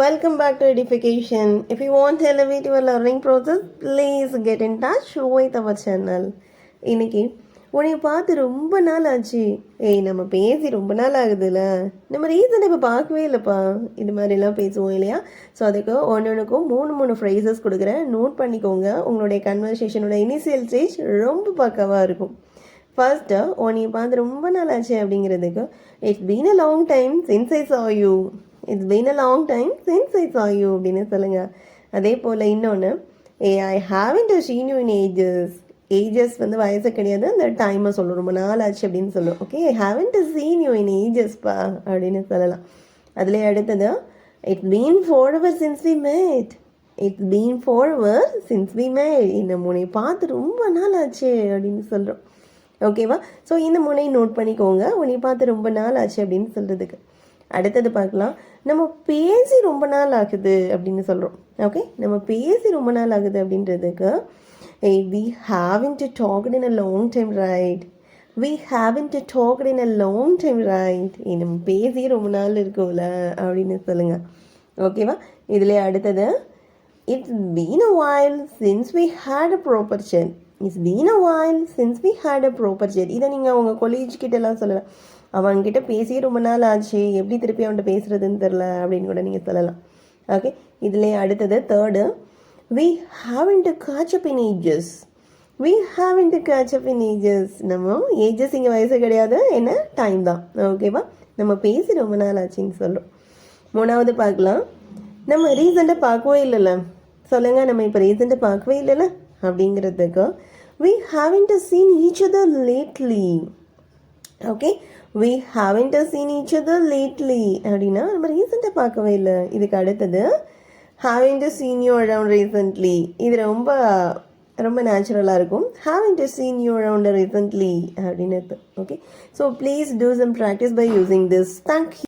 Welcome back to Edification. If you want to elevate your learning process, please get in touch with our channel. இன்னைக்கு உன்னை பார்த்து ரொம்ப நாள் ஆச்சு ஏய் நம்ம பேசி ரொம்ப நாள் ஆகுதுல்ல நம்ம ரீசன் இப்போ பார்க்கவே இல்லைப்பா. இது மாதிரிலாம் பேசுவோம் இல்லையா? ஸோ அதுக்கு ஒன்று ஒன்றுக்கும் மூணு மூணு ஃப்ரைசஸ் கொடுக்குறேன். நோட் பண்ணிக்கோங்க. உங்களுடைய கன்வர்சேஷனோட இனிஷியல் ஸ்டேஜ் ரொம்ப பக்கவாக இருக்கும். ஃபர்ஸ்ட்டு உன்னை பார்த்து ரொம்ப நாள் ஆச்சு அப்படிங்கிறதுக்கு it's been a long time since I you it's been a long time since I saw you அப்படின்னு சொல்லுங்கள் அதே போல் இன்னொன்று a I haven't seen you in ages ages வந்து வயசு கிடையாது அந்த டைமை சொல்லும். ரொம்ப நாள் ஆச்சு அப்படின்னு சொல்லும். Okay I haven't seen you in ஏஜஸ்ப்பா அப்படின்னு சொல்லலாம். அதிலே அடுத்தது it's been forever since we met it's been forever since we met இந்த முனை பார்த்து ரொம்ப நாள் ஆச்சு அப்படின்னு சொல்கிறோம் ஓகேவா ஸோ இந்த முனை நோட் பண்ணிக்கோங்க. உன்னை பார்த்து ரொம்ப நாள் ஆச்சு அப்படின்னு சொல்கிறதுக்கு அடுத்தது பார்க்கலாம். நம்ம பேசி ரொம்ப நாள் ஆகுது அப்படின்னு சொல்கிறோம் ஓகே நம்ம பேசி ரொம்ப நாள் ஆகுது அப்படின்றதுக்கு hey we haven't talked in a long time right we haven't talked in a long time right நம்ம பேசி ரொம்ப நாள் இருக்கும்ல அப்படின்னு சொல்லுங்கள் ஓகேவா இதில் அடுத்தது it's been a while since we had a proper chat. Is been a while since we had a proper chat. இதை நீங்கள் உங்கள் கொலீஜ் கிட்டலாம் சொல்லலாம் அவன்கிட்ட பேசி ரொம்ப நாள் ஆச்சு. எப்படி திருப்பி அவன்கிட்ட பேசுறதுன்னு தெரில அப்படின்னு கூட நீங்கள் சொல்லலாம். ஓகே இதுலேயே அடுத்தது third we haven't catch up in ages we haven't catch up in ages நம்ம ஏஜஸ் இங்கே வயசு கிடையாது. என்ன? டைம் தான். ஓகேவா நம்ம பேசி ரொம்ப நாள் ஆச்சுன்னு சொல்கிறோம் மூணாவது பார்க்கலாம். நம்ம ரீசெண்டாக பார்க்கவே இல்லைல்ல. சொல்லுங்கள் நம்ம இப்போ ரீசெண்டாக பார்க்கவே இல்லைல்ல? அப்படிங்கிறதுக்கு we haven't seen each other lately okay we haven't seen each other lately அப்படின்னா நம்ம ரீசெண்டாக பார்க்கவே இல்லை. இதுக்கு அடுத்தது having to seen you around recently இது ரொம்ப ரொம்ப நேச்சுரலாக இருக்கும். Having to seen you around recently அப்படின்னு okay so please do some practice by using this thank